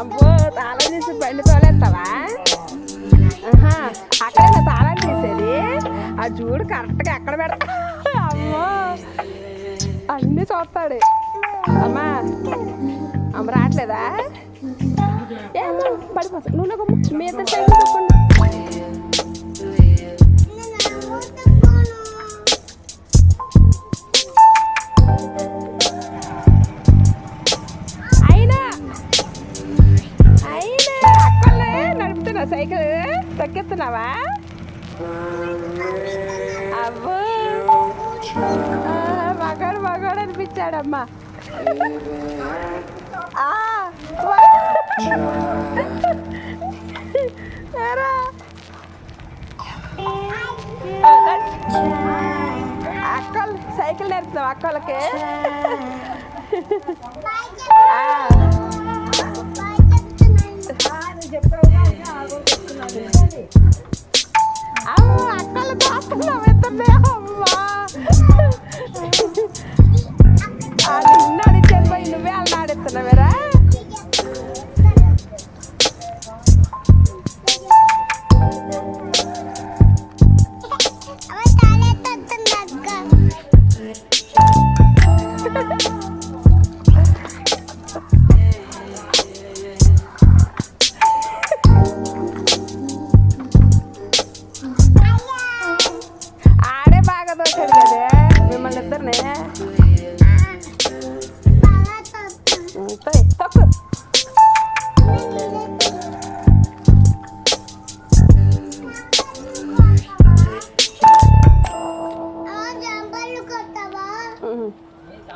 అబ్బో తాళం తీసి బండి తోలేస్తావా? అక్కడ తాళం తీసేది. ఆ చూడు కరెక్ట్గా ఎక్కడ పెడతా? అమ్మో అన్నీ చూస్తాడు. అమ్మా అమ్మ రావట్లేదా? ఏ పడిపోతా. నువ్వు మీ ఇద్దరు సైకిల్ తొక్కెత్తున్నావా అవ్వు మగాడు మగాడు అనిపించాడమ్మా. అక్కలు సైకిల్ నేర్పుతాం అక్కలకి? Não, é também arrumo.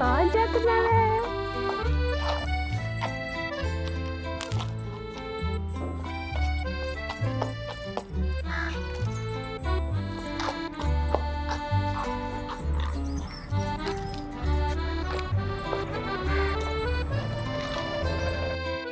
পাওয়া যাবে না।